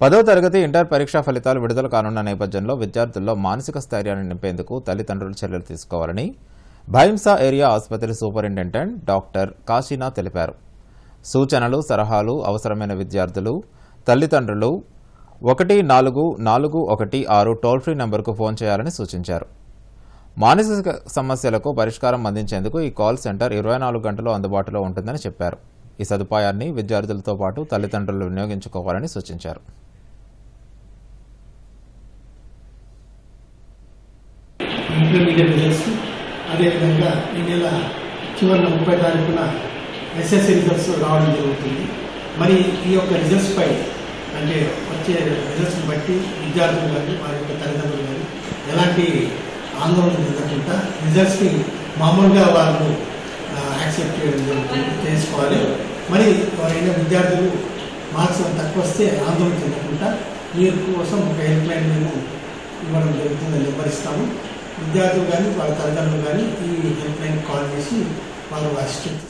పదో తరగతి ఇంటర్ పరీక్షా ఫలితాలు విడుదల కానున్న నేపథ్యంలో విద్యార్థుల్లో మానసిక స్థైర్యాన్ని నింపేందుకు తల్లిదండ్రులు చర్యలు తీసుకోవాలని భైంసా ఏరియా ఆసుపత్రి సూపరింటెండెంట్ డాక్టర్ కాశీనా తెలిపారు. సూచనలు సలహాలు అవసరమైన విద్యార్థులు తల్లిదండ్రులు ఒకటి నాలుగు నాలుగు ఒకటి ఆరు టోల్ ఫ్రీ నెంబర్కు ఫోన్ చేయాలని సూచించారు. మానసిక సమస్యలకు పరిష్కారం అందించేందుకు ఈ కాల్ సెంటర్ ఇరవై నాలుగు గంటలు అందుబాటులో ఉంటుందని చెప్పారు. ఈ సదుపాయాన్ని విద్యార్థులతో పాటు తల్లిదండ్రులు వినియోగించుకోవాలని సూచించారు. ఇంటర్మీడియట్ చేస్తూ అదేవిధంగా ఈ నెల చివరిన ముప్పై తారీఖున ఎస్ఎస్సీ రిజల్ట్స్ రావడం జరుగుతుంది. మరి ఈ యొక్క రిజల్ట్స్ పై అంటే వచ్చే రిజల్ట్స్ని బట్టి విద్యార్థులు కానీ వారి యొక్క తల్లిదండ్రులు కానీ ఎలాంటి ఆందోళన చెందకుండా రిజల్ట్స్ని మామూలుగా వాళ్ళు యాక్సెప్ట్ చేయడం జరుగుతుంది చేసుకోవాలి మరి ఎవరైనా విద్యార్థులు మార్క్స్ తక్కువ వస్తే ఆందోళన చెందకుండా వీరి కోసం ఒక హెల్ప్ లైన్ మేము ఇవ్వడం జరుగుతుందని నిర్వహిస్తాము విద్యార్థులు కానీ వాళ్ళ తల్లిదండ్రులు కానీ ఈ హెల్ప్ లైన్ కాల్ చేసి వాళ్ళు అసిస్టెంట్